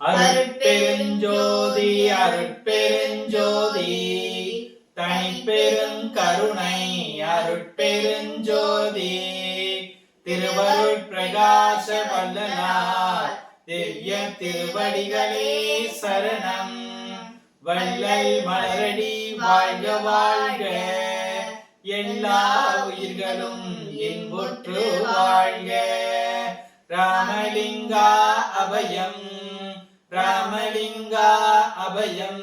அருட்பெருஞ்சோதி அருட்பெருஞ்சோதி தனிப்பெரும் கருணை அருட்பெருஞ்சோதி திருவருட் பிரகாச வல்லனார் திவ்ய திருவடிகளே சரணம். வள்ளல் மலரடி வாழ்க வாழ்க. எல்லா உயிர்களும் இன்புற்று வாழ்க. ராமலிங்கா அபயம். ராமலிங்கா அபயம்.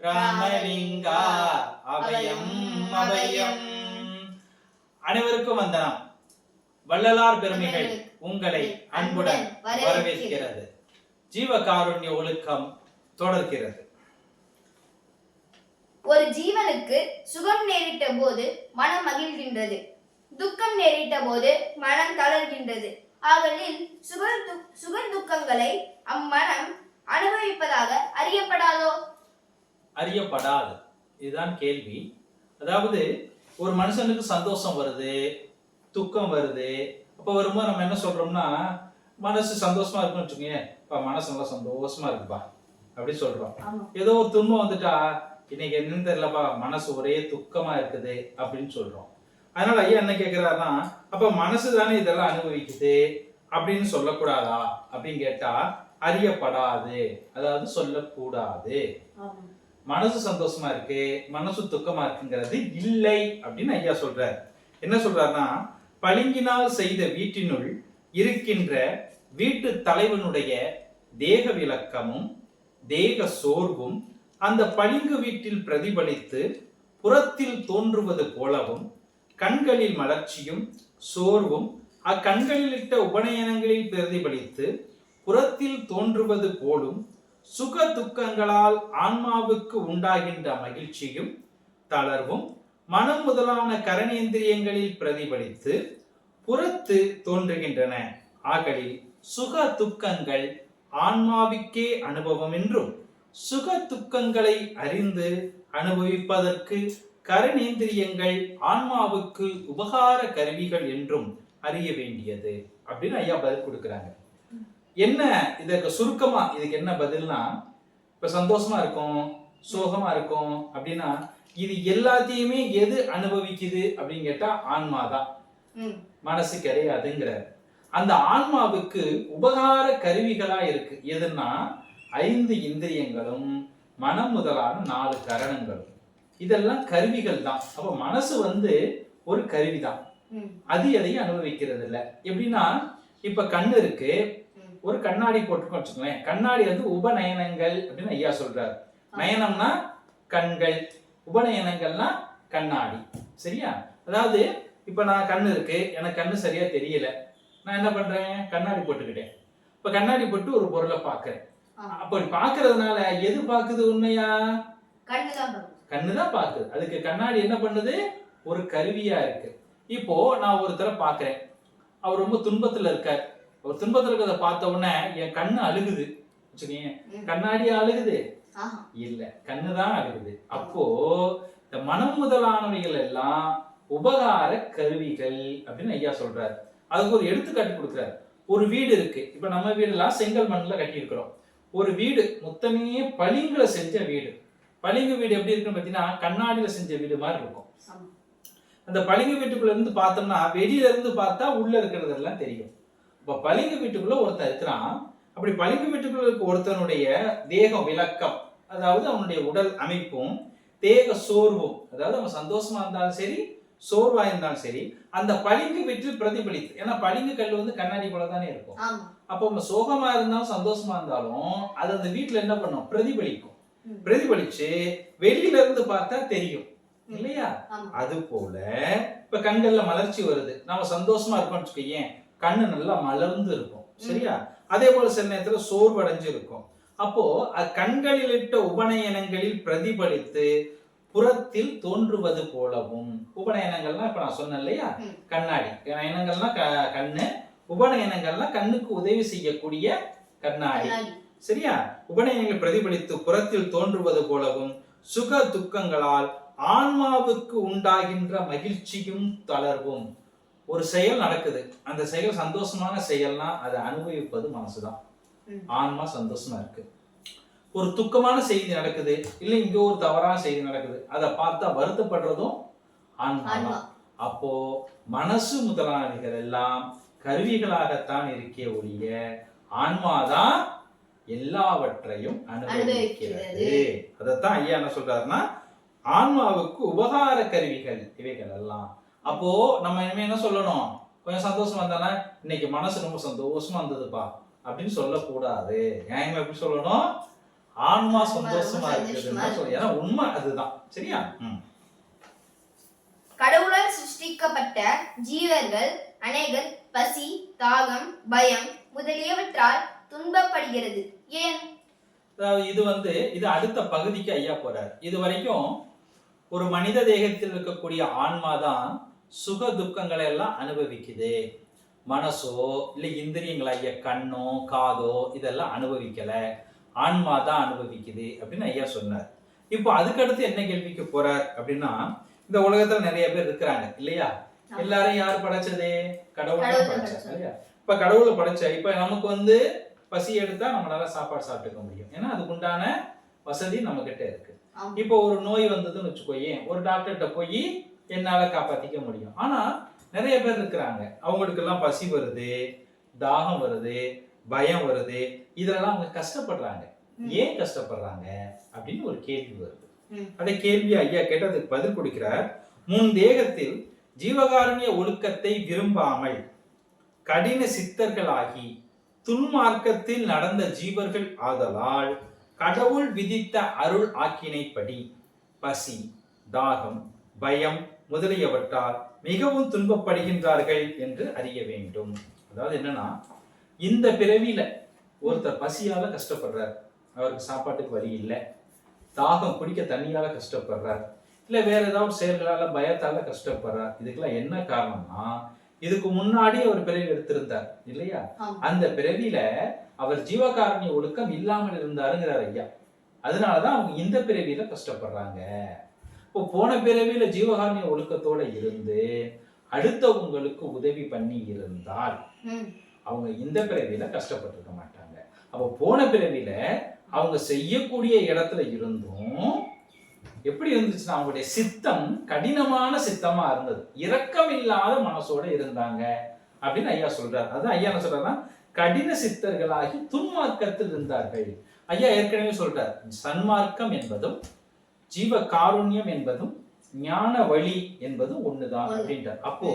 ராமலிங்கா அபயம் அபயம். அனைவருக்கும் வந்தனம். வள்ளலார் பெருமைகள் உங்களை அன்புடன் வரவேற்கிறது. ஜீவகாருண்ய ஒழுக்கம் தொடர்கிறது. ஒரு ஜீவனுக்கு சுகம் நேரிட்ட போது மனம் மகிழ்கின்றது. துக்கம் நேரிட்ட போது மனம் தளர்கின்றது. ஆகலில் சுகர் து- சுகர் துக்கங்களை அம்மனம் அனுபவிப்பதாக அறியப்படாதோ? அறியப்படாது. இதுதான் கேள்வி. அதாவது ஒரு மனுஷனுக்கு சந்தோஷம் வருது துக்கம் வருது அப்போ வரும்போது நம்ம என்ன சொல்றோம்னா மனசு சந்தோஷமா இருக்குன்னு வச்சுக்கோங்க "அப்பா, மனசு நல்லா சந்தோஷமா இருக்குப்பா அப்படி சொல்றோம். ஏதோ ஒரு துன்பம் வந்துட்டா இன்னைக்கு என்னன்னு தெரியலப்பா மனசு ஒரே துக்கமா இருக்குது அப்படின்னு சொல்றோம். அதனால ஐயா என்ன கேக்குறாருன்னா அப்ப மனசு தானே இதெல்லாம் அனுபவிக்குது அப்படின்னு சொல்லக்கூடாதா? அப்படின்னு கேட்டா அறியப்படாது. அதாவது சொல்லக்கூடாது. மனசு சந்தோஷமா இருக்கு மனசு துக்கமா இருக்குங்கிறது இல்லை அப்படின்னு ஐயா சொல்றார். என்ன சொல்றாருன்னா பளிங்கினால் செய்த வீட்டினுள் இருக்கின்ற வீட்டு தலைவனுடைய தேக விளக்கமும் தேக சோர்வும் அந்த பளிங்கு வீட்டில் பிரதிபலித்து புறத்தில் தோன்றுவது போலவும் கண்களில் மலர்ச்சியும் சோர்வும் அக்கண்களில் இட்ட உபநயனங்களில் பிரதிபலித்து புறத்தில் தோன்றுவது போலும் சுக துக்கங்களால் ஆன்மாவுக்கு உண்டாகின்ற மகிழ்ச்சியும் தளர்வும் மனம் முதலான கரணேந்திரியங்களில் பிரதிபலித்து புறத்து தோன்றுகின்றன. ஆகலில் சுக துக்கங்கள் ஆன்மாவுக்கே அனுபவம் என்றும் சுக துக்கங்களை அறிந்து அனுபவிப்பதற்கு கரணேந்திரியங்கள் ஆன்மாவுக்கு உபகார கருவிகள் என்றும் அறிய வேண்டியது அப்படின்னு ஐயா பதில் கொடுக்குறாங்க. என்ன இதற்கு சுருக்கமா இதுக்கு என்ன பதில்னா இப்ப சந்தோஷமா இருக்கும் சோகமா இருக்கும் அப்படின்னா இது எல்லாத்தையுமே எது அனுபவிக்குது அப்படின்னு கேட்டா ஆன்மா தான். மனசு கிடையாதுங்கிறார். அந்த ஆன்மாவுக்கு உபகார கருவிகளா இருக்கு. எதுன்னா ஐந்து இந்திரியங்களும் மனம் முதலான நாலு கரணங்களும். இதெல்லாம் கருவிகள் தான். அப்ப மனசு வந்து ஒரு கருவி தான் அது எதையும் அனுபவிக்கிறது இல்ல எப்படின்னா இப்ப கண்ணு இருக்கு. ஒரு கண்ணாடி போட்டுக்கோ வச்சுக்கோங்களேன். கண்ணாடி வந்து உபநயனங்கள் அப்படின்னு ஐயா சொல்றாரு. நயனம்னா கண்கள் உபநயனங்கள்னா கண்ணாடி. சரியா? அதாவது இப்ப நான் கண்ணு இருக்கு. எனக்கு கண்ணு சரியா தெரியல. நான் என்ன பண்றேன்? கண்ணாடி போட்டுக்கிட்டேன். இப்ப கண்ணாடி போட்டு ஒரு பொருளை பார்க்கறேன். ஆ. அப்படி பார்க்கறதுனால எது பாக்குது உண்மையா. கண்ணு தான் பாக்குது அதுக்கு கண்ணாடி என்ன பண்ணுது? ஒரு கருவியா இருக்கு. இப்போ நான் ஒருத்தரை பார்க்கறேன். அவர் ரொம்ப துன்பத்துல இருக்கார். அவர் துன்பத்துல இருக்கிறத பார்த்த உடனே என் கண்ணு அழுகுது. வச்சுக்கீங்க. கண்ணாடியா அழுகுது? இல்ல கண்ணு தான் அழுகுது. அப்போ இந்த மனம் முதலானவைகள் எல்லாம் உபகார கருவிகள் அப்படின்னு ஐயா சொல்றாரு. அதுக்கு ஒரு எடுத்துக்காட்டு கொடுக்குறாரு. ஒரு வீடு இருக்கு. இப்ப நம்ம வீடுலாம் செங்கல் மண்ணுல கட்டி இருக்கிறோம் ஒரு வீடு மொத்தமே பளிங்குல செஞ்ச வீடு. பளிங்கு வீடு எப்படி இருக்குன்னு பாத்தீங்கன்னா கண்ணாடியில செஞ்ச வீடு மாதிரி இருக்கும். அந்த பளிங்கு வீட்டுக்குள்ள இருந்து பார்த்தோம்னா வெளியில இருந்து பார்த்தா உள்ள இருக்கிறதெல்லாம் தெரியும். இப்ப பளிங்கு வீட்டுக்குள்ள ஒருத்தன் இருக்கிறான். அப்படி பளிங்கு வீட்டுக்குள்ள இருக்க ஒருத்தனுடைய தேகம் விளக்கம் அதாவது அவனுடைய உடல் அமைப்பும் தேக சோர்வும் அதாவது அவன் சந்தோஷமா இருந்தாலும் சரி சோர்வா இருந்தாலும் சரி அந்த பளிங்கு வீட்டில் பிரதிபலித்து ஏன்னா பளிங்கு கல் வந்து கண்ணாடி போல தானே இருக்கும் அப்போ நம்ம சோகமா இருந்தாலும் சந்தோஷமா இருந்தாலும் அது அந்த வீட்டுல என்ன பண்ணும்? பிரதிபலிக்கும். பிரதிபலிச்சு வெளியில இருந்து பார்த்தா தெரியும். இல்லையா? அது போல இப்ப கண்கள்ல மலர்ச்சி வருது. நம்ம சந்தோஷமா இருக்கோம்னு வச்சுக்கோயேன் கண்ணு நல்லா மலர்ந்து இருக்கும். சரியா? அதே போல சில நேரத்துல சோர்வடைஞ்சு இருக்கும் அப்போ கண்களில் இட்ட உபநயனங்களில் பிரதிபலித்து புறத்தில் தோன்றுவது போலவும் உபநயனங்கள்னா இப்ப நான் சொன்னேன் இல்லையா. கண்ணாடி. நயனங்கள்னா க- கண்ணு உபநயனங்கள்னா கண்ணுக்கு உதவி செய்யக்கூடிய கண்ணாடி. சரியா? உபநயனங்கள் பிரதிபலித்து புறத்தில் தோன்றுவது போலவும் சுக துக்கங்களால் ஆன்மாவுக்கு உண்டாகின்ற மகிழ்ச்சியும் தளர்வும். ஒரு செயல் நடக்குது. அந்த செயல் சந்தோஷமான செயல்னா அதை அனுபவிப்பது மனசுதான். ஆன்மா சந்தோஷமா இருக்கு. ஒரு துக்கமான செய்தி நடக்குது இல்ல இங்க ஒரு தவறான செய்தி நடக்குது அதை பார்த்தா வருத்தப்படுறதும் ஆன்மா. அப்போ மனசு முதலாளிகள் எல்லாம் கருவிகளாகத்தான் இருக்கே ஒழிய ஆன்மாதான் எல்லாவற்றையும் அனுபவிக்கிறது. அதைத்தான் ஐயா என்ன சொல்றாருன்னா ஆன்மாவுக்கு உபகார கருவிகள் இவைகள் எல்லாம். அப்போ நம்ம இனிமே என்ன சொல்லணும்? கொஞ்சம் சந்தோஷமா இருந்தானே? இன்னைக்கு மனசு ரொம்ப சந்தோஷமா இருந்ததுப்பா. அப்படின்னு சொல்லக்கூடாது. நியாயமா எப்படி சொல்லணும்? ஆன்மா சந்தோஷமா சொல்லணும். ஏன்னா உண்மை அதுதான். சரியா. கடவுளால் சிருஷ்டிக்கப்பட்ட ஜீவர்கள் அநேகர் பசி தாகம் பயம் முதலியவற்றால் துன்பப்படுகிறது. ஏன்? அதாவது இது வந்து இது அடுத்த பகுதிக்கு ஐயா போறார். இது வரைக்கும் ஒரு மனித தேகத்தில் இருக்கக்கூடிய ஆன்மா தான் சுக துக்கங்களை எல்லாம் அனுபவிக்குது. மனசோ இல்லை இந்திரியங்களாகிய கண்ணோ காதோ இதெல்லாம் அனுபவிக்கல. ஆன்மா தான் அனுபவிக்குது அப்படின்னு ஐயா சொன்னார். இப்போ அதுக்கடுத்து என்ன கேள்விக்கு போறார் அப்படின்னா இந்த உலகத்துல நிறைய பேர் இருக்கிறாங்க இல்லையா? ஆமா. எல்லாரையும் யார் படைச்சது? கடவுள் படைச்சார். இல்லையா? இப்ப கடவுளை படைச்ச இப்ப நமக்கு வந்து பசி எடுத்தா நம்மளால சாப்பாடு சாப்பிட்டுக்க முடியும். ஏன்னா அதுக்கு உண்டான வசதி நம்ம கிட்ட இருக்கு. இப்போ ஒரு நோய் வந்ததுன்னு வச்சுக்கோயேன் ஒரு டாக்டர்கிட்ட போய் என்னால காப்பாத்திக்க முடியும். ஆனா நிறைய பேர் இருக்கிறாங்க. அவங்களுக்கு எல்லாம் பசி வருது தாகம் வருது பயம் வருது. இதெல்லாம் அவங்க கஷ்டப்படுறாங்க. ஏன் கஷ்டப்படுறாங்க? அப்படின்னு ஒரு கேள்வி வருது. அந்த கேள்வி ஐயா கேட்டு அதுக்கு பதில் கொடுக்கிறார். முன் தேகத்தில் ஜீவகாருண்ய ஒழுக்கத்தை விரும்பாமல் கடின சித்தர்களாகி துன்மார்க்கத்தில் நடந்த ஜீவர்கள் ஆதலால் கடவுள் விதித்த அருள் ஆக்கினைப்படி பசி தாகம் பயம் முதலியவற்றால் மிகவும் துன்பப்படுகின்றார்கள் என்று அறிய வேண்டும். அதாவது என்னன்னா இந்த பிறவியில ஒருத்தர் பசியால கஷ்டப்படுறார். அவருக்கு சாப்பாட்டுக்கு வழி இல்லை. தாகம் குடிக்க தண்ணியால கஷ்டப்படுறார். இல்லை வேற ஏதாவது செயல்களால பயத்தால கஷ்டப்படுறார். இதுக்கெல்லாம் என்ன காரணம்னா இதுக்கு முன்னாடி அவர் பிறவி எடுத்திருந்தார் இல்லையா. அந்த பிறவியில அவர் ஜீவகாருண்ய ஒழுக்கம் இல்லாமல் இருந்தாருங்கிறார் ஐயா அதனாலதான் அவங்க இந்த பிறவியில கஷ்டப்படுறாங்க இப்போ போன பிறவியில ஜீவகாருண்ய ஒழுக்கத்தோட இருந்து அடுத்தவங்களுக்கு உதவி பண்ணி இருந்தால். அவங்க இந்த பிறவியில கஷ்டப்பட்டிருக்க மாட்டாங்க அப்போ போன பிறவியில அவங்க செய்யக்கூடிய இடத்துல இருந்தும் எப்படி இருந்துச்சுன்னா அவங்களுடைய சித்தம் கடினமான சித்தமா இருந்தது. இரக்கம் இல்லாத மனசோட இருந்தாங்க அப்படின்னு ஐயா சொல்றாரு. அதான் ஐயா என்ன சொல்றாருன்னா கடின சித்தர்களாகி துன்மார்க்கத்தில் இருந்தார்கள். ஐயா ஏற்கனவே சொல்றார் சன்மார்க்கம் என்பதும் ஜீவ காருண்யம் என்பதும் ஞான வழி என்பதும் ஒண்ணுதான் ஒண்ணு. அப்படின்றார். அப்போ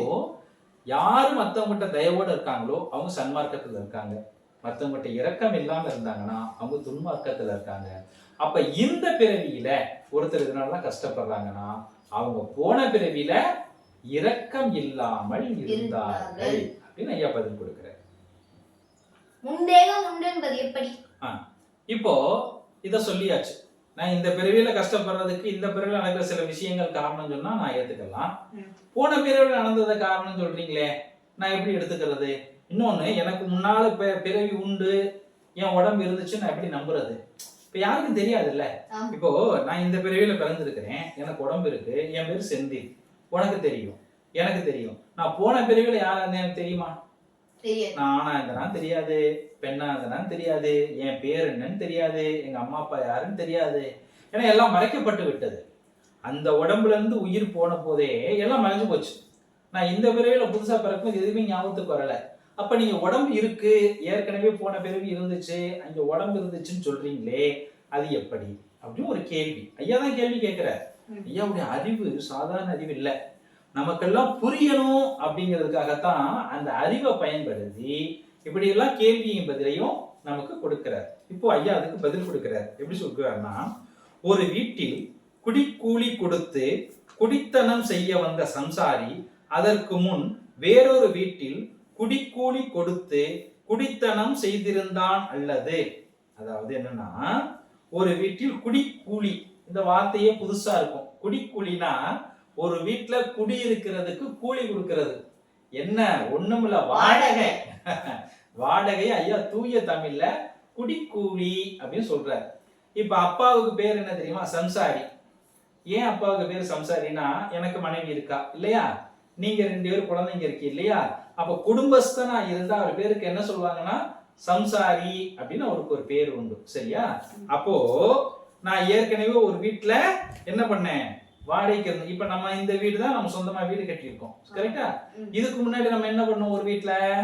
யாரு மத்தவங்ககிட்ட தயவோட இருக்காங்களோ அவங்க சன்மார்க்கத்துல இருக்காங்க. மத்தவங்ககிட்ட இரக்கம் இல்லாம இருந்தாங்கன்னா அவங்க துன்மார்க்கத்துல இருக்காங்க. அப்ப இந்த பிறவியில ஒருத்தர் இதனாலதான் கஷ்டப்படுறாங்கன்னா அவங்க போன பிறவியில இரக்கம் இல்லாமல் இருந்தார்கள் அப்படின்னு ஐயா பதில் கொடுக்கிறார். முந்தேகம் உண்டு என்பது எப்படி இப்போ இத சொல்லியாச்சு. நான் இந்த பிறவியில கஷ்டப்படுறதுக்கு இந்த பிறவில நடக்கிற சில விஷயங்கள் காரணம் சொன்னா நான் ஏத்துக்கலாம். போன பிறவில நடந்தத காரணம் சொல்றீங்களே நான் எப்படி எடுத்துக்கிறது? இன்னொன்னு எனக்கு முன்னால பிறவி உண்டு என் உடம்பு இருந்துச்சு நான் எப்படி நம்புறது? இப்ப யாருக்கும் தெரியாதுல்ல. இப்போ நான் இந்த பிறவியில பிறந்திருக்கிறேன். எனக்கு உடம்பு இருக்கு. என் பேர் செந்தில். உனக்கு தெரியும். எனக்கு தெரியும். நான் போன பிறவியில யாரா இருந்தேன் எனக்கு தெரியுமா? நான் ஆணா இருந்தனா தெரியாது. பெண்ணா இருந்தனான்னு தெரியாது. என் பேர் என்னன்னு தெரியாது. எங்க அம்மா அப்பா யாருன்னு தெரியாது. ஏன்னா எல்லாம் மறைக்கப்பட்டு விட்டது. அந்த உடம்புல இருந்து உயிர் போன போதே எல்லாம் மறைஞ்சு போச்சு. நான் இந்த பிறவியில புதுசா பிறக்கும் எதுவுமே ஞாபகத்துக்கு வரல. அப்ப நீங்க உடம்பு இருக்கு. ஏற்கனவே போன பிறவி இருந்துச்சு. அங்க உடம்பு இருந்துச்சுன்னு சொல்றீங்களே அது எப்படி? அப்படின்னு ஒரு கேள்வி. ஐயா தான் கேள்வி கேட்கிறார். ஐயாவுடைய அறிவு சாதாரண அறிவு இல்ல. நமக்கெல்லாம் புரியணும் அப்படிங்கிறதுக்காகத்தான் அந்த அறிவை பயன்படுத்தி இப்படி எல்லாம் கேள்வியும் பதிலையும் நமக்கு கொடுக்கிறார். இப்போ ஐயா அதுக்கு பதில் கொடுக்கிறார். எப்படி சொல்கிறாருன்னா ஒரு வீட்டில் குடிக்கூலி கொடுத்து குடித்தனம் செய்ய வந்த சம்சாரி அதற்கு முன் வேறொரு வீட்டில் குடிக்கூலி கொடுத்து குடித்தனம் செய்திருந்தான் அல்லது அதாவது என்னன்னா ஒரு வீட்டில் குடிக்கூலி இந்த வார்த்தையே புதுசா இருக்கும். குடிக்கூலினா ஒரு வீட்டுல குடி இருக்கிறதுக்கு கூலி கொடுக்கிறது. என்ன? ஒண்ணுமில்ல வாடகை. வாடகை ஐயா தூய தமிழ்ல குடிக்கூலி அப்படின்னு சொல்றாரு. இப்ப அப்பாவுக்கு பேர் என்ன தெரியுமா? சம்சாரி. ஏன் அப்பாவுக்கு பேர் சம்சாரினா எனக்கு மனைவி இருக்கா? இல்லையா? நீங்க ரெண்டு பேரும் குழந்தைங்க இருக்கு இல்லையா? அப்ப குடும்பஸ்தனா இருந்தா அவர் பேருக்கு என்ன சொல்லுவாங்கன்னா சம்சாரி அப்படின்னு அவருக்கு ஒரு பேர் உண்டு. சரியா? அப்போ நான் ஏற்கனவே ஒரு வீட்ல என்ன பண்ணேன்? வாடகைக்கு இருந்தேன். இப்ப நம்ம இந்த வீடு தான் நம்ம சொந்தமா வீடு கட்டியிருக்கோம். கரெக்டா. இதுக்கு முன்னாடி நம்ம என்ன பண்ணோம் ஒரு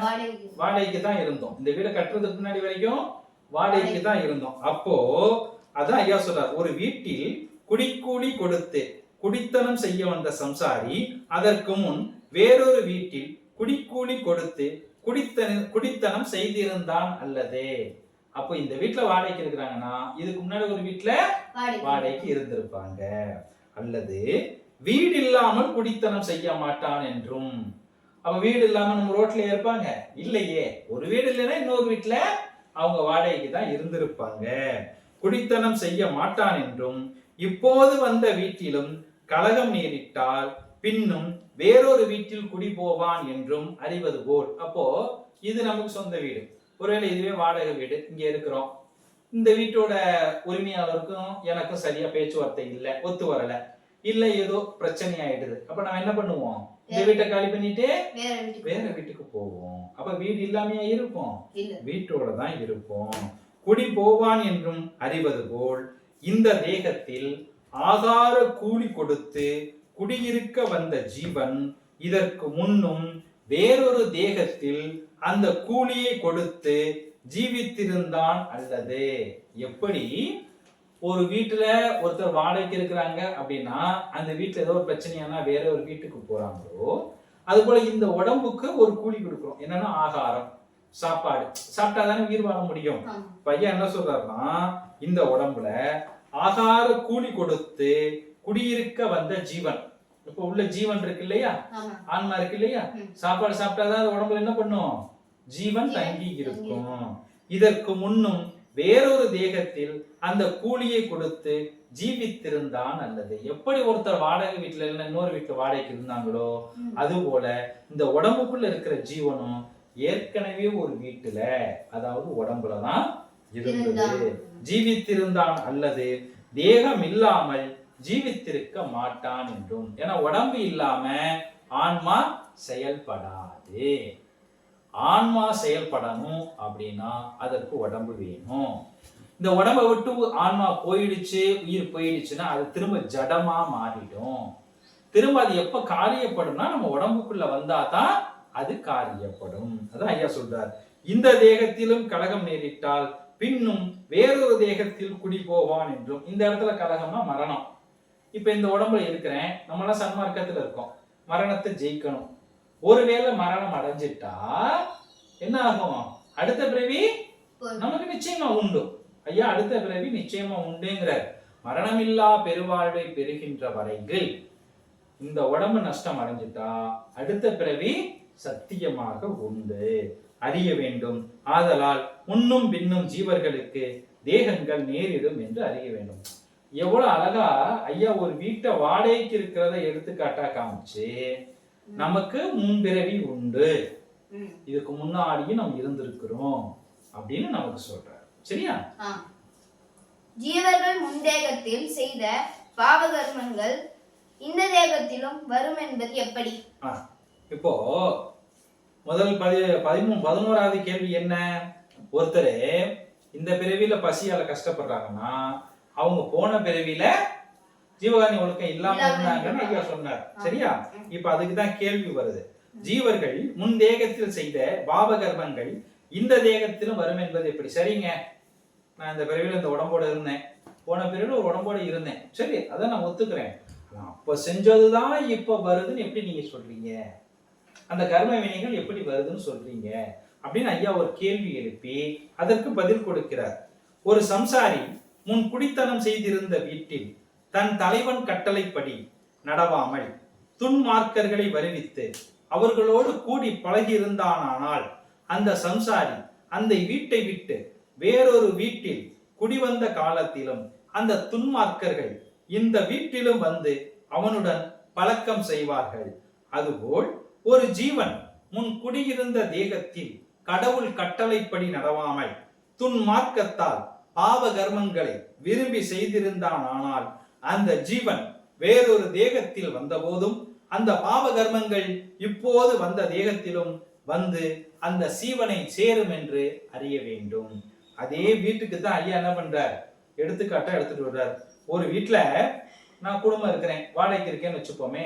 வாடகைக்கு. வாடகைக்கு தான் இருந்தோம். இந்த வீடை கட்டுறதுக்கு முன்னாடி வரைக்கும் வாடகைக்கு தான் இருந்தோம். அப்போ அதான் ஐயா சொல்றார் ஒரு வீட்டில் குடிக்கூலி கொடுத்து குடித்தனம் செய்ய வந்த சம்சாரி அதற்கு முன் வேறொரு வீட்டில் குடிக்கூலி கொடுத்து குடித்தன குடித்தனம் செய்திருந்தான் அல்லதே. அப்போ இந்த வீட்ல வாடகைக்கு இருக்கிறாங்கன்னா இதுக்கு முன்னாடி ஒரு வீட்ல வாடகை வாடகைக்கு இருந்திருப்பாங்க. அல்லது வீடு இல்லாமல் குடித்தனம் செய்ய மாட்டான் என்றும். அப்ப வீடு இல்லாம நம்ம ரோட்ல இருப்பாங்க. இல்லையே. ஒரு வீடு இல்லைன்னா இன்னொரு வீட்டுல அவங்க வாடகைக்கு தான் இருந்திருப்பாங்க. குடித்தனம் செய்ய மாட்டான் என்றும் இப்போது வந்த வீட்டிலும் கலகம் நேரிட்டால் பின்னும் வேறொரு வீட்டில் குடி போவான் என்றும் அறிவது போல். அப்போ இது நமக்கு சொந்த வீடு. ஒருவேளை இதுவே வாடகை வீடு இங்க இருக்கிறோம். இந்த வீட்டோட உரிமையாளருக்கும் எனக்கும் சரியா பேச்சுவார்த்தை இல்லை ஒத்து வரல. இல்ல ஏதோ பிரச்சனை ஆயிடுது அப்ப நம்ம என்ன பண்ணுவோம்? இந்த வீட்டை காலி பண்ணிட்டு வேற வீட்டுக்கு போவோம். அப்ப வீடு இல்லாமையா இருப்போம்? வீட்டோட தான் இருப்போம். குடி போவான் என்றும் அறிவது போல் இந்த தேகத்தில் ஆகார கூலி கொடுத்து குடியிருக்க வந்த ஜீவன் இதற்கு முன்னும் வேறொரு தேகத்தில் அந்த கூலியை கொடுத்து ஜீவித்திருந்தான் அல்லது? எப்படி? ஒரு வீட்டுல ஒருத்தர் வாடகைக்கு இருக்கிறாங்க அப்படின்னா அந்த வீட்டுல ஏதோ ஒரு பிரச்சனையானா வேற ஒரு வீட்டுக்கு போறாங்களோ அது போல இந்த உடம்புக்கு ஒரு கூலி கொடுக்குறோம். என்னன்னா ஆகாரம் சாப்பாடு. சாப்பிட்டா தானே உயிர் வாழ முடியும். பையன் என்ன சொல்றாருன்னா இந்த உடம்புல ஆகார கூலி கொடுத்து குடியிருக்க வந்த ஜீவன். இப்ப உள்ள ஜீவன் இருக்கு இல்லையா? ஆன்மா இருக்கு இல்லையா. சாப்பாடு சாப்பிட்டாதான் அது உடம்புல என்ன பண்ணும்? ஜீவன் தங்கி இருக்கும் இதற்கு முன்னும் வேறொரு தேகத்தில் அந்த கூலியை கொடுத்து ஜீவித்திருந்தான் அல்லது எப்படி ஒருத்தர் வாடகை வீட்டுல இல்ல இன்னொரு வீட்டுல வாடகைக்கு இருந்தாங்களோ. அது போல இந்த உடம்புக்குள்ள இருக்கிற ஜீவனும் ஏற்கனவே ஒரு வீட்டுல அதாவது உடம்புலதான் இருந்தது. ஜீவித்திருந்தான் அல்லது தேகம் இல்லாமல் ஜீவித்திருக்க மாட்டான் என்றும். ஏன்னா உடம்பு இல்லாம ஆன்மா செயல்படாது. ஆன்மா செயல்படணும் அப்படின்னா அதற்கு உடம்பு வேணும். இந்த உடம்பை விட்டு ஆன்மா போயிடுச்சு உயிர் போயிடுச்சுன்னா அது திரும்ப ஜடமா மாறிடும். திரும்ப அது எப்ப காரியப்படும்னா நம்ம உடம்புக்குள்ள வந்தாதான் அது காரியப்படும். அதான் ஐயா சொல்றார். இந்த தேகத்திலும் கலகம் நேரிட்டால் பின்னும் வேறொரு தேகத்தில் குடி போவான் என்றும். இந்த இடத்துல கழகம்னா மரணம். இப்ப இந்த உடம்புல இருக்கிறேன் நம்மளாம் சன்மார்க்கத்துல இருக்கோம். மரணத்தை ஜெயிக்கணும். ஒருவேளை மரணம் அடைஞ்சிட்டா என்ன ஆகும்? அடுத்த பிறவி. நமக்கு நிச்சயமா உண்டு. ஐயா அடுத்த பிறவி நிச்சயமா உண்டுங்கிறார். மரணமில்லா பெருவாழ்வை பெறுகின்ற வரையில் இந்த உடம்பு நஷ்டம் அடைஞ்சிட்டா அடுத்த பிறவி சத்தியமாக உண்டு. அறிய வேண்டும். ஆதலால் முன்னும் பின்னும் ஜீவர்களுக்கு தேகங்கள் நேரிடும் என்று அறிய வேண்டும். எவ்வளவு அழகா ஐயா ஒரு வீட்டை வாடகைக்கு இருக்கிறத எடுத்துக்காட்டா காமிச்சு நமக்கு முன்பிறவி உண்டு. இதுக்கு முன்னாடியும் நம்ம இருந்திருக்கிறோம். அப்படின்னு நமக்கு சொல்றாரு. சரியா. ஜீவர்கள் முன்தேகத்தில் செய்த பாவகர்மங்கள் இந்த தேகத்திலும் வரும் என்பது எப்படி? இப்போ முதல் பதி பதிமூணு பதினோராவது கேள்வி என்ன? ஒருத்தர் இந்த பிறவியில பசியால கஷ்டப்படுறாங்கன்னா அவங்க போன பிறவியில ஜீவகாணி ஒழுக்கம் இல்லாம இருந்தாங்கன்னு ஐயா சொன்னார். சரியா. இப்ப அதுக்கு தான் கேள்வி வருது. ஜீவர்கள் முன் தேகத்தில் செய்த பாவகர்மங்கள் இந்த தேகத்திலும் வரும் என்பது எப்படி? சரிங்க. நான் இந்த பிறவியில இந்த உடம்போட இருந்தேன். போன பிறவில ஒரு உடம்போட இருந்தேன். சரி அதை நான் ஒத்துக்கிறேன். அப்ப செஞ்சதுதான் இப்ப வருதுன்னு எப்படி நீங்க சொல்றீங்க? அந்த கர்ம வினைகள் எப்படி வருதுன்னு சொல்றீங்க? அப்படின்னு ஐயா ஒரு கேள்வி எழுப்பி அதற்கு பதில் கொடுக்கிறார். ஒரு சம்சாரி முன் குடித்தனம் செய்திருந்த வீட்டில் தன் தலைவன் கட்டளைப்படி நடவாமல் துன்மார்க்கர்களை வருவித்து அவர்களோடு கூடி பழகியிருந்தானால் அந்த சம்சாரி அந்த வீட்டை விட்டு வேறொரு வீட்டில் குடிவந்த காலத்திலும் அந்த துன்மார்க்கர்கள் இந்த வீட்டிலும் வந்து அவனுடன் பழக்கம் செய்வார்கள். அதுபோல் ஒரு ஜீவன் முன் குடியிருந்த தேகத்தில் கடவுள் கட்டளைப்படி நடவாமல் துன்மார்க்கத்தால் பாவ கர்மங்களை விரும்பி செய்திருந்தானால் அந்த ஜீவன் வேறொரு தேகத்தில் வந்தபோதும் அந்த பாவ கர்மங்கள் இப்போது வந்த தேகத்திலும் வந்து அந்த சீவனை சேரும் என்று அறிய வேண்டும். அதே வீட்டுக்கு தான் ஐயா என்ன பண்றார்? எடுத்துக்காட்டா எடுத்துட்டு வர்றார். ஒரு வீட்டுல நான் குடும்பம் இருக்கிறேன் வாடகைக்கு இருக்கேன்னு வச்சுப்போமே.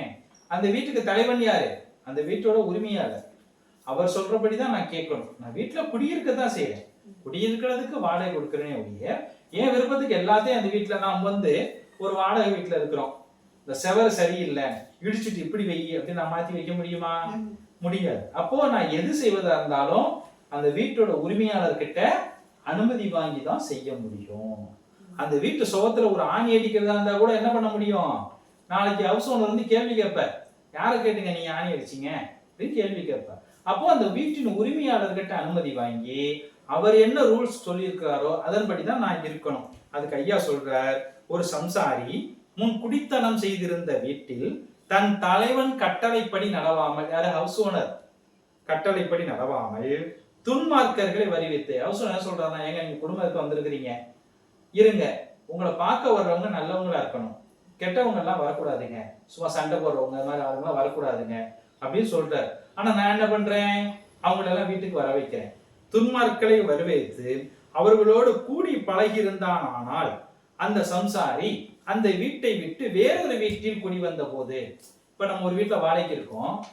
அந்த வீட்டுக்கு தலைவன் யாரு? அந்த வீட்டோட உரிமையாளர். அவர் சொல்றபடி தான் நான் கேட்கணும். நான் வீட்டுல குடியிருக்க தான் செய்யறேன் குடியிருக்கிறதுக்கு வாடகை கொடுக்குறேனே ஒழிய என் விருப்பத்துக்கு எல்லாத்தையும் அந்த வீட்டுல நாம் வந்து ஒரு வாடகை வீட்டுல இருக்கிறோம். இந்த செவர் சரியில்லை இடிச்சிட்டு இப்படி வை அப்படின்னு நான் மாத்தி வைக்க முடியுமா? முடியாது. அப்போ நான் எது செய்வதா இருந்தாலும் அந்த வீட்டோட உரிமையாளர் கிட்ட அனுமதி வாங்கி தான் செய்ய முடியும். அந்த வீட்டு சுகத்துல ஒரு ஆணி அடிக்கிறதா இருந்தா கூட என்ன பண்ண முடியும்? நாளைக்கு ஹவுஸ் ஓனர் வந்து கேள்வி கேட்ப யாரை கேட்டுங்க நீங்க ஆணி அடிச்சீங்க? அப்படின்னு கேள்வி கேட்ப அப்போ அந்த வீட்டின் உரிமையாளர்கிட்ட அனுமதி வாங்கி அவர் என்ன ரூல்ஸ் சொல்லியிருக்கிறாரோ அதன்படி தான் நான் இருக்கணும். அதுக்கு ஐயா சொல்றார் ஒரு சம்சாரி முன் குடித்தனம் செய்திருந்த வீட்டில் தன் தலைவன் கட்டளைப்படி நடவாமல் யாரு? ஹவுஸ் ஓனர் கட்டளைப்படி நடவாமல் துன்மார்க்கர்களை வரிவித்து. ஹவுஸ் ஓனர் என்ன சொல்றாருன்னா ஏங்க எங்க குடும்பத்துக்கு வந்திருக்கிறீங்க. இருங்க. உங்களை பார்க்க வர்றவங்க நல்லவங்களா இருக்கணும். கெட்டவங்க எல்லாம் வரக்கூடாதுங்க. சும்மா சண்டை போடுறவங்க இந்த மாதிரி அவங்களாம் வரக்கூடாதுங்க. அப்படின்னு சொல்றாரு. ஆனா நான் என்ன பண்றேன்? அவங்களெல்லாம் வீட்டுக்கு வர வைக்கிறேன். துன்மார்க்களை வரவேற்று அவர்களோடு கூடி பழகியிருந்தான் ஆனால் அந்த சம்சாரி அந்த வீட்டை விட்டு வேறொரு வீட்டில் குடி வந்த போது இப்ப நம்ம ஒரு வீட்டுல வாடகைக்கு இருக்கோம்.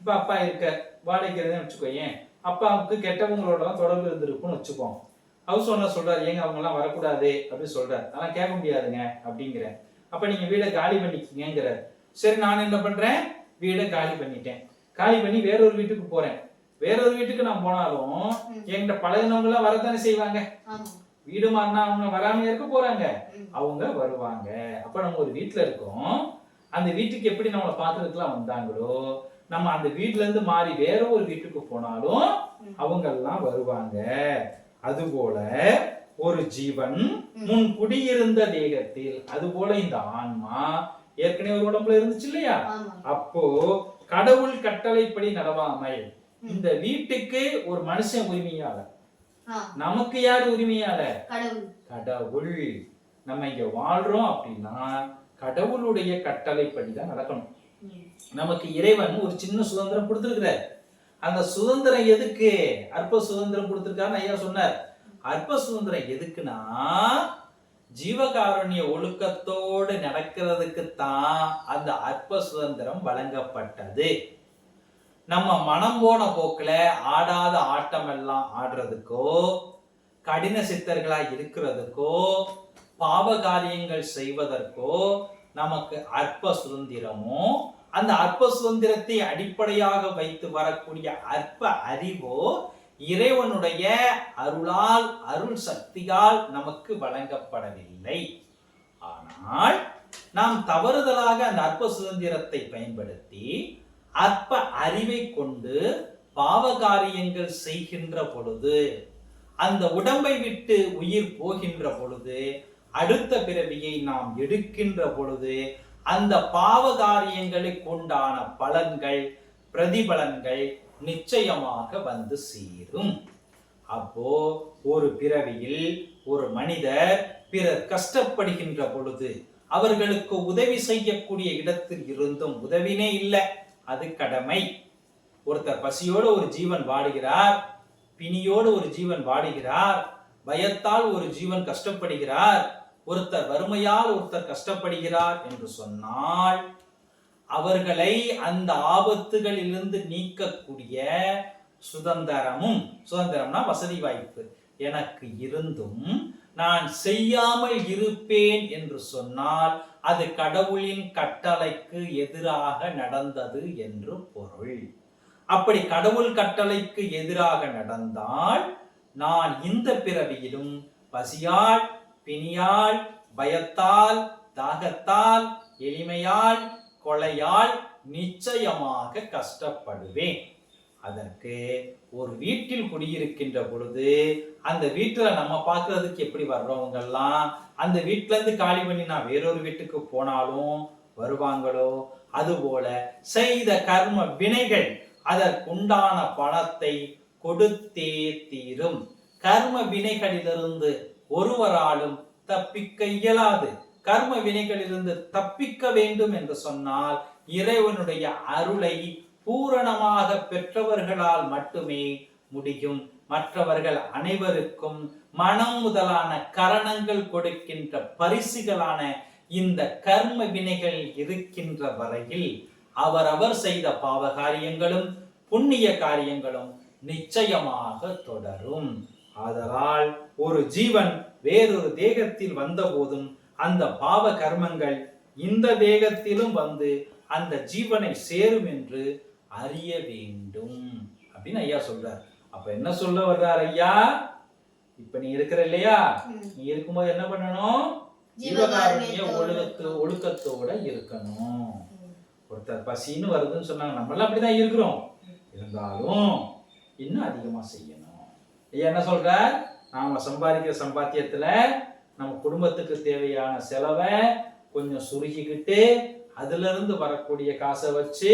இப்ப அப்பா இருக்க வாடகைக்கிறதுன்னு வச்சுக்கோயேன். அப்பாவுக்கு கெட்டவங்களோட எல்லாம் தொடர்பு இருந்திருக்கும்னு வச்சுக்கோம் ஹவுஸ் ஓனர் சொல்றாரு ஏங்க அவங்க எல்லாம் வரக்கூடாது அப்படின்னு சொல்றாரு. அதெல்லாம் கேட்க முடியாதுங்க அப்படிங்கிற அப்ப நீங்க வீடை காலி பண்ணிக்கிங்கிறாரு சரி நான் என்ன பண்றேன்? வீடை காலி பண்ணிட்டேன். காலி பண்ணி வேறொரு வீட்டுக்கு போறேன். வேறொரு வீட்டுக்கு நான் போனாலும். என்கிட்ட பழகினவங்க எல்லாம் வரத்தானே செய்வாங்க வீடு மாறினா அவங்க வராம இருக்க போறாங்க. அவங்க வருவாங்க அப்ப நம்ம ஒரு வீட்ல இருக்கோம் அந்த வீட்டுக்கு எப்படி நம்மளை பார்க்கறதுக்குலாம் வந்தாங்களோ நம்ம அந்த வீட்ல இருந்து மாறி வேற ஒரு வீட்டுக்கு போனாலும். அவங்க எல்லாம் வருவாங்க அதுபோல ஒரு ஜீவன். முன் குடியிருந்த தேகத்தில் அதுபோல இந்த ஆன்மா ஏற்கனவே ஒரு உடம்புல இருந்துச்சு இல்லையா அப்போ கடவுள் கட்டளைப்படி நடவாமல் ம். இந்த வீட்டுக்கு ஒரு மனுஷன் உரிமையாளர். நமக்கு யார் உரிமையாளர்? கடவுள். நம்ம இங்க வாழ்றோம் அப்படின்னா கடவுளுடைய கட்டளைப்படி தான் நடக்கணும். நமக்கு இறைவன் ஒரு சின்ன சுதந்திரம் கொடுத்திருக்கிறார். அந்த சுதந்திரம் எதுக்கு? அற்ப சுதந்திரம் கொடுத்திருக்காருன்னு ஐயா சொன்னார். அற்ப சுதந்திரம் எதுக்குன்னா ஜீவகாருண்ய ஒழுக்கத்தோடு நடக்கிறதுக்கு தான் அந்த அற்ப சுதந்திரம் வழங்கப்பட்டது. நம்ம மனம் போன போக்குல ஆடாத ஆட்டம் எல்லாம் ஆடுறதுக்கோ கடின சித்தர்களா இருக்கிறதுக்கோ பாவ காரியங்கள் செய்வதற்கோ நமக்கு அற்ப சுதந்திரமோ அந்த அற்ப சுதந்திரத்தை அடிப்படையாக வைத்து வரக்கூடிய அற்ப அறிவோ இறைவனுடைய அருளால் அருள் சக்தியால் நமக்கு வழங்கப்படவில்லை. ஆனால் நாம் தவறுதலாக அந்த அற்ப சுதந்திரத்தை பயன்படுத்தி அற்ப அறிவை கொண்டு பாவகாரியங்கள் செய்கின்ற பொழுது அந்த உடம்பை விட்டு உயிர் போகின்ற பொழுது அடுத்த பிறவியை நாம் எடுக்கின்ற பொழுது அந்த பாவ கொண்டான உண்டான பலன்கள் பிரதிபலன்கள் நிச்சயமாக வந்து சேரும். அப்போ ஒரு பிறவியில் ஒரு மனிதர் பிறர் கஷ்டப்படுகின்ற பொழுது அவர்களுக்கு உதவி செய்யக்கூடிய இடத்தில் இருந்தும் உதவினே இல்லை. அது கடமை. ஒருத்தர் பசியோடு ஒரு ஜீவன் வாடுகிறார் பிணியோடு ஒரு ஜீவன் வாடுகிறார் பயத்தால் ஒரு ஜீவன் கஷ்டப்படுகிறார் ஒருத்தர் வறுமையால் ஒருத்தர் கஷ்டப்படுகிறார் என்று சொன்னால் அவர்களை அந்த ஆபத்துகளிலிருந்து நீக்கக்கூடிய சுதந்திரமும் சுதந்திரம்னா வசதி வாய்ப்பு. எனக்கு இருந்தும் நான் செய்யாமல் இருப்பேன் என்று சொன்னால் அது கடவுளின் கட்டளைக்கு எதிராக நடந்தது என்று பொருள். அப்படி கடவுள் கட்டளைக்கு எதிராக நடந்தால் நான் இந்த பிறவியிலும் பசியால் பிணியால் பயத்தால் தாகத்தால் எளிமையால் கொலையால் நிச்சயமாக கஷ்டப்படுவேன். அதற்கு ஒரு வீட்டில் குடியிருக்கின்ற பொழுது அந்த வீட்டுல நம்ம பார்க்கறதுக்கு எப்படி வர்றவங்க எல்லாம் அந்த வீட்ல இருந்து காலி பண்ணி நான் வேறொரு வீட்டுக்கு போனாலும் வருவாங்களோ? அதுபோல செய்த கர்ம வினைகள் அதற்குண்டான பணத்தை கொடுத்தே தீரும். கர்ம வினைகளிலிருந்து ஒருவராலும் தப்பிக்க இயலாது. கர்ம வினைகளிலிருந்து தப்பிக்க வேண்டும் என்று சொன்னால் இறைவனுடைய அருளை பூரணமாக பெற்றவர்களால் மட்டுமே முடியும். மற்றவர்கள் அனைவருக்கும் மனம் முதலான கரணங்கள் கொடுக்கின்ற பரிசுகளான இந்த கர்ம வினைகள் இருக்கின்ற வரையில் அவரவர் செய்த பாவ காரியங்களும் புண்ணிய காரியங்களும் நிச்சயமாக தொடரும். ஆதலால் ஒரு ஜீவன் வேறொரு தேகத்தில் வந்தபோதும் அந்த பாவ கர்மங்கள் இந்த தேகத்திலும் வந்து அந்த ஜீவனை சேரும் என்று அறிய வேண்டும். அப்படின்னு ஐயா சொல்றார். அப்ப என்ன சொல்ல வர்றார் ஐயா? இப்ப நீ இருக்கிற இல்லையா. நீ இருக்கும்போது என்ன பண்ணணும்? ஜீவகாருண்ய ஒழுக்கத்து ஒழுக்கத்தோட இருக்கணும். ஒருத்தர் பசின்னு வருதுன்னு சொன்னாங்க. நம்மளாம் அப்படிதான் இருக்கிறோம். இருந்தாலும் இன்னும் அதிகமா செய்யணும். ஐயா என்ன சொல்ற நாம சம்பாதிக்கிற சம்பாத்தியத்துல நம்ம குடும்பத்துக்கு தேவையான செலவை கொஞ்சம் சுருக்கிக்கிட்டு அதுல இருந்து வரக்கூடிய காசை வச்சு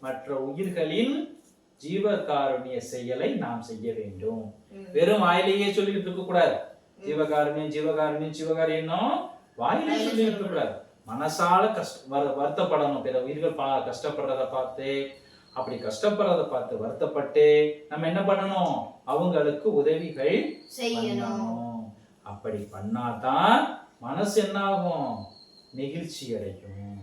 மற்ற உயிர்களின் ஜீவகாருண்ய செயலை நாம் செய்ய வேண்டும். வெறும் வாயிலேயே சொல்லிட்டு இருக்க கூடாது. ஜீவகாருண்யம் ஜீவகாருண்யம் ஜீவகாருண்யம் வாயிலே சொல்லிட்டு இருக்க கூடாது. மனசால கஷ்ட வரு- வருத்தப்படணும். பிற உயிர்கள் பா கஷ்டப்படுறத பார்த்து அப்படி கஷ்டப்படுறத பார்த்து வருத்தப்பட்டு நம்ம என்ன பண்ணணும்? அவங்களுக்கு உதவிகள் செய்யணும். அப்படி பண்ணாதான் மனசு என்ன ஆகும் நெகிழ்ச்சி அடையும்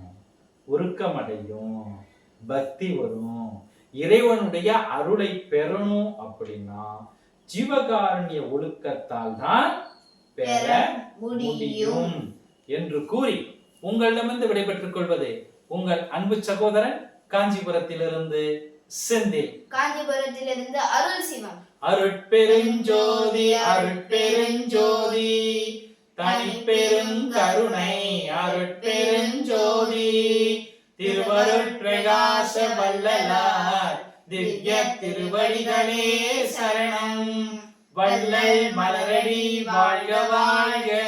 உருக்கம் அடையும் பக்தி வரும். இறைவனுடைய அருளை பெறணும் அப்படின்னா ஜீவகாருண்ய ஒழுக்கத்தால் தான் பெற முடியும். என்று கூறி உங்களிடமிருந்து விடைபெற்றுக் கொள்வது உங்கள் அன்பு சகோதரன் காஞ்சிபுரத்திலிருந்து செந்தில். காஞ்சிபுரத்திலிருந்து அருள் சிவம். அருட்பெருஞ்சோதி அருட்பெருஞ்சோதி தனிப்பெருங்கருணை அருட்பெருஞ்சோதி திருவருட்பிரகாச வல்லலார் திவ்ய திருவடிகளே சரணம். வள்ளல் மலரடி வாழ்க வாழ்க.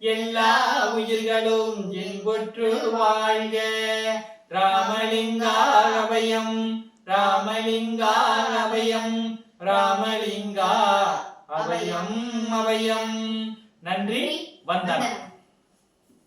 எல்லா உயிர்களும் இன்புற்று வாழ்க. ராமலிங்காரபயம் ராமலிங்காரபயம் ராமலிங்கா அபயம் அபயம். நன்றி வந்தனம்.